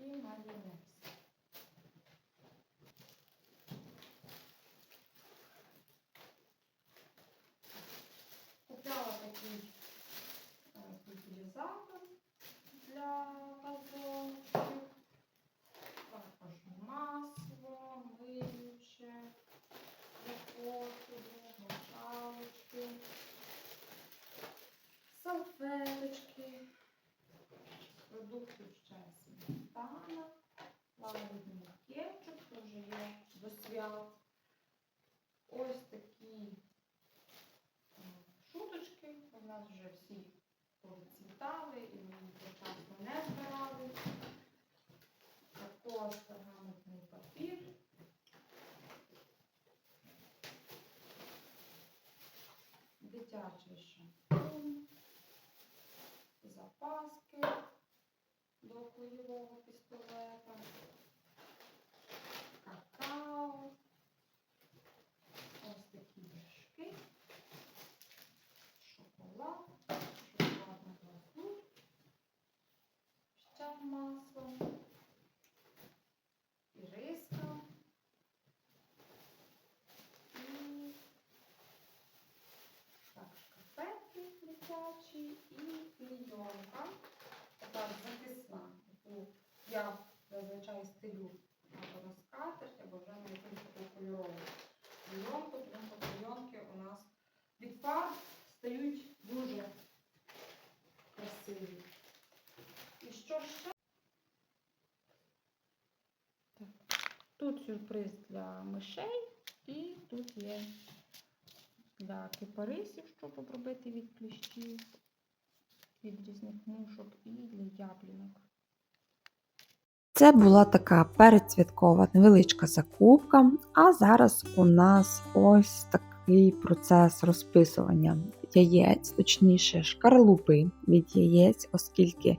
І майонез. Купляла такий е, пульверизатор для газончиків. Також масло, миюче, для посуду, мочалочки, салфеточки, з продуктів ще сметана, лагідний кетчуп, теж є свят. Ось такі е, шуточки. У нас вже всі повицвітали і ми їх вчасно не збирали. Також пергаментний папір. Дитячий шампунь, запаски до кульового пістолета, какао, ось такі вершки, шоколад, шоколадна глазурь, масло, риска і так, шкарпетки дитячі і клійонка. Така затисна, яку я зазвичай стелю або на скатерть, або вже на якусь таку кольорову клійонку, тому що клійонки у нас від фарб стають дуже красиві. І що ще? Тут сюрприз для мишей і тут є для кипарисів, щоб обробити від кліщів, від різних мушок і для яблінок. Це була така передсвяткова невеличка закупка. А зараз у нас ось такий процес розписування яєць, точніше, шкарлупи від яєць, оскільки е,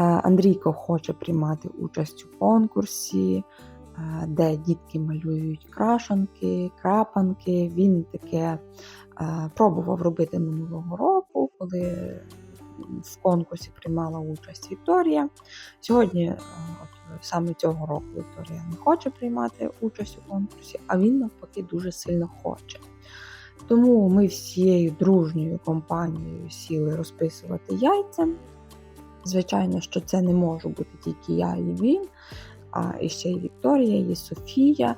Андрійко хоче приймати участь у конкурсі, де дітки малюють крашанки, крапанки. Він таке е, пробував робити минулого року, коли в конкурсі приймала участь Вікторія. Сьогодні, е, от, саме цього року, Вікторія не хоче приймати участь у конкурсі, а він навпаки дуже сильно хоче. Тому ми всією дружньою компанією сіли розписувати яйця. Звичайно, що це не може бути тільки я і він, а і ще й Вікторія, і Софія.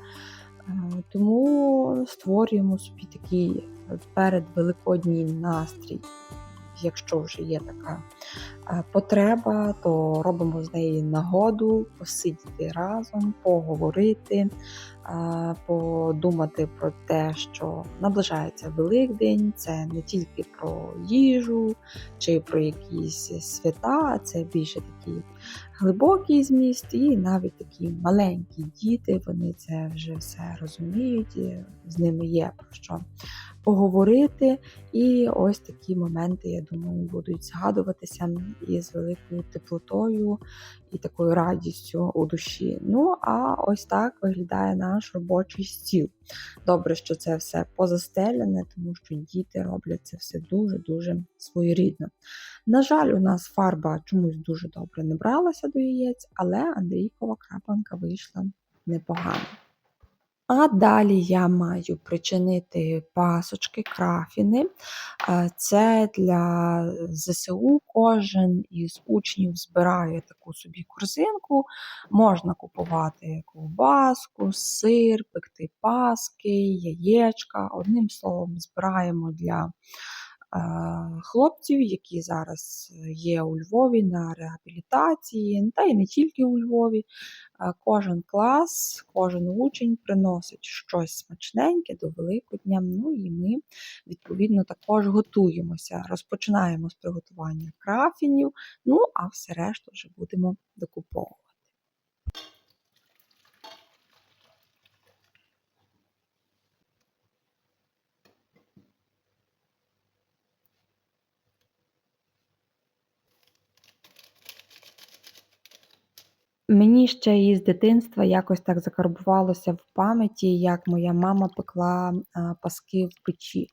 Е, Тому створюємо собі такий передвеликодній настрій. Якщо вже є така е, потреба, то робимо з неї нагоду посидіти разом, поговорити, подумати про те, що наближається Великдень, це не тільки про їжу чи про якісь свята, це більше такий глибокий зміст, і навіть такі маленькі діти, вони це вже все розуміють, з ними є про що поговорити. І ось такі моменти, я думаю, будуть згадуватися із великою теплотою і такою радістю у душі. Ну, а ось так виглядає наш робочий стіл. Добре, що це все позастелене, тому що діти роблять це все дуже-дуже своєрідно. На жаль, у нас фарба чомусь дуже добре не бралася до яєць, але Андрійкова крапанка вийшла непогано. А далі я маю причинити пасочки, крафіни. Е, Це для ЗСУ кожен із учнів збирає таку собі корзинку. Можна купувати ковбаску, сир, пекти паски, яєчка. Одним словом, збираємо для хлопців, які зараз є у Львові на реабілітації, та й не тільки у Львові. Е, Кожен клас, кожен учень приносить щось смачненьке до Великодня. Ну і ми, відповідно, також готуємося. Розпочинаємо з приготування крафінів, ну а все решту вже будемо докуповувати. Мені ще із дитинства якось так закарбувалося в пам'яті, як моя мама пекла, паски в печі.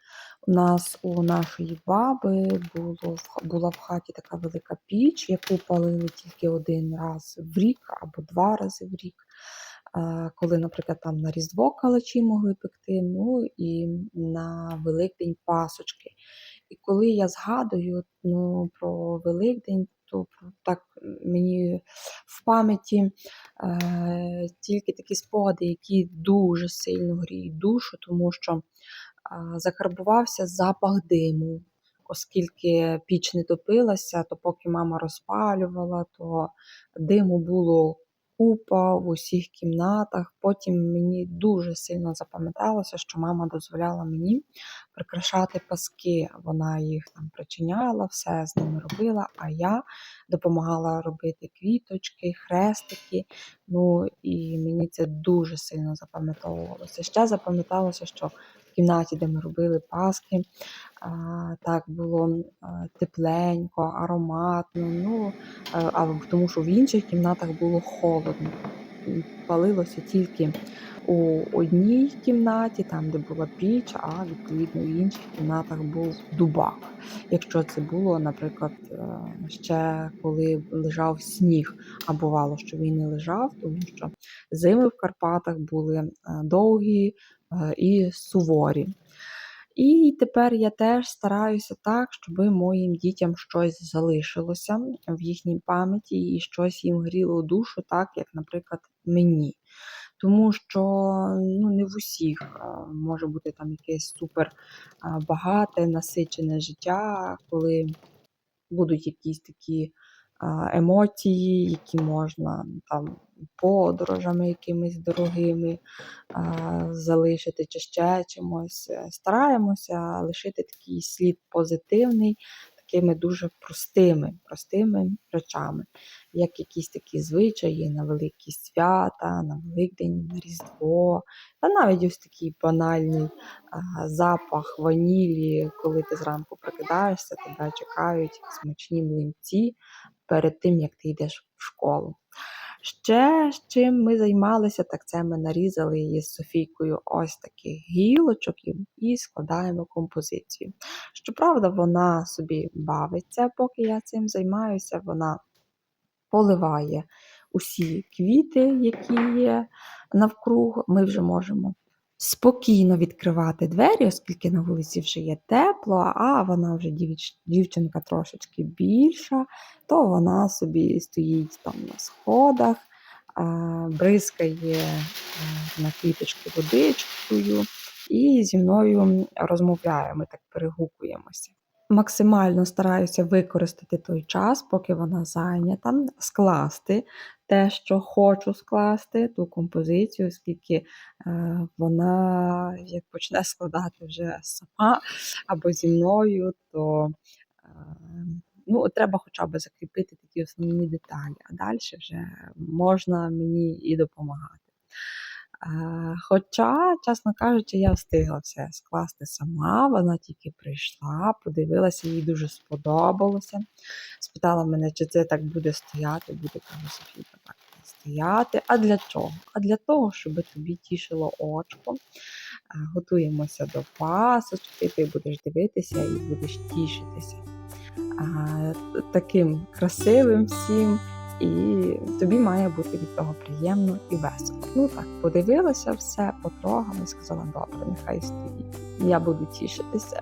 У нас у нашої баби було була в хаті така велика піч, яку палили тільки 1 раз в рік або 2 рази в рік. Коли, наприклад, там на Різдво калачі могли пекти, ну і на Великдень пасочки. І коли я згадую, ну, про Великдень, то так мені в пам'яті, е, тільки такі спогади, які дуже сильно гріють душу, тому що, е, закарбувався запах диму. Оскільки піч не топилася, то поки мама розпалювала, то диму було купа в усіх кімнатах. Потім мені дуже сильно запам'яталося, що мама дозволяла мені прикрашати паски. Вона їх там причиняла, все з ними робила, а я допомагала робити квіточки, хрестики. Ну, і мені це дуже сильно запам'ятовувалося. Ще запам'яталося, що в кімнаті, де ми робили паски, так було, тепленько, ароматно, ну, а тому що в інших кімнатах було холодно. Палилося тільки у одній кімнаті, там, де була піч, а відповідно в інших кімнатах був дубак. Якщо це було, наприклад, е, ще коли лежав сніг, а бувало, що він не лежав, тому що зими в Карпатах були, е, довгі, і суворі. І тепер я теж стараюся так, щоби моїм дітям щось залишилося в їхній пам'яті і щось їм гріло душу, так як, наприклад, мені. Тому що, ну, не в усіх, може бути там якесь супер, багате, насичене життя, коли будуть якісь такі, емоції, які можна там подорожами якимись дорогими, залишити чи ще чимось. Е, стараємося лишити такий слід позитивний такими дуже простими, простими речами, як якісь такі звичаї на великі свята, на Великдень, на Різдво, та навіть ось такий банальний а, запах ванілі, коли ти зранку прокидаєшся, тебе чекають смачні млинці перед тим, як ти йдеш в школу. Ще з чим ми займалися, так це ми нарізали її з Софійкою ось таких гілочок і складаємо композицію. Щоправда, вона собі бавиться, поки я цим займаюся, вона поливає усі квіти, які є навкруг. Ми вже можемо спокійно відкривати двері, оскільки на вулиці вже є тепло, а вона вже дівч- дівчинка трошечки більша, то вона собі стоїть там на сходах, бризкає е, на квіточки водичкою і зі мною розмовляє, ми так перегукуємося. Максимально стараюся використати той час, поки вона зайнята, скласти те, що хочу скласти, ту композицію, оскільки е, вона як почне складати вже сама або зі мною, то е, ну, треба хоча б закріпити такі основні деталі, а далі вже можна мені і допомагати. Е, Хоча, чесно кажучи, я встигла все скласти сама. Вона тільки прийшла, подивилася, їй дуже сподобалося. Спитала мене, чи це так буде стояти. Буде Софійка, так стояти. А для чого? А для того, щоб тобі тішило очко. Е, Готуємося до пасочки, ти будеш дивитися і будеш тішитися. Е, Таким красивим всім і тобі має бути від того приємно і весело. Ну так, подивилася все, потрогала і сказала, добре, нехай стоїть. Я буду тішитися.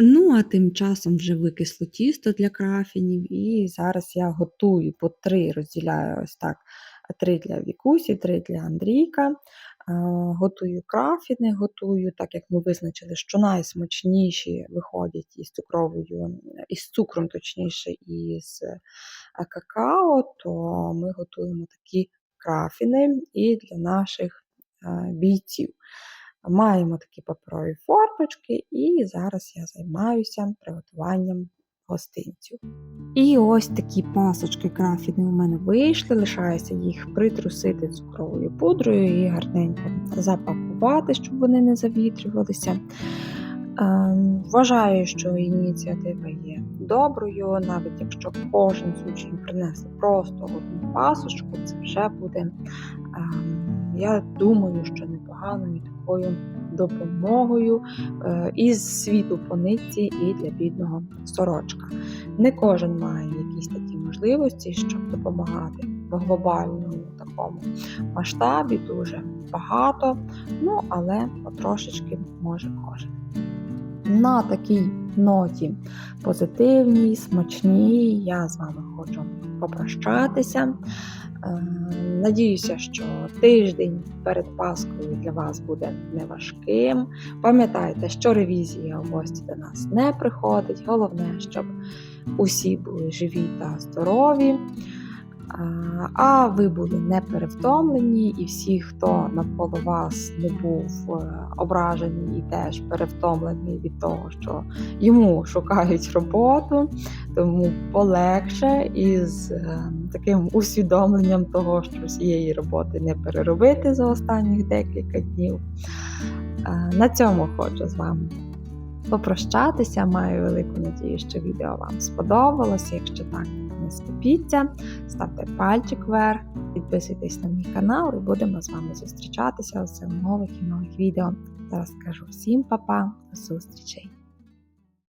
Ну, а тим часом вже викисло тісто для крафінів, і зараз я готую по три, розділяю ось так: три для Вікусі, три для Андрійка. Е, Готую крафіни, готую, так як ми визначили, що найсмачніші виходять із цукровою, із цукром, точніше, і з е, какао, то ми готуємо такі крафіни і для наших е, бійців. Маємо такі паперові форточки, і зараз я займаюся приготуванням гостинцю. І ось такі пасочки крафіни у мене вийшли. Лишається їх притрусити цукровою пудрою і гарненько запакувати, щоб вони не завітрювалися. Ем, Вважаю, що ініціатива є доброю, навіть якщо кожен з учнів принесе просто одну пасочку, це вже буде, ем, я думаю, що непоганою такою допомогою е, із світу по нитці і для бідного сорочка. Не кожен має якісь такі можливості, щоб допомагати в глобальному такому масштабі, дуже багато, ну але потрошечки може кожен. На такій ноті позитивній, смачній, я з вами хочу попрощатися. Е, Надіюся, що тиждень перед Паскою для вас буде неважким. Пам'ятайте, що ревізія в гості до нас не приходить. Головне, щоб усі були живі та здорові. А- ви були не перевтомлені, і всі, хто навколо вас не був е, ображений і теж перевтомлений від того, що йому шукають роботу, тому полегше із е, таким усвідомленням того, що всієї роботи не переробити за останніх декілька днів. Е, На цьому хочу з вами попрощатися. Маю велику надію, що відео вам сподобалося. Якщо так, не ставте пальчик вверх, підписуйтесь на мій канал і будемо з вами зустрічатися у нових і нових відео. Зараз кажу всім па-па, до зустрічей!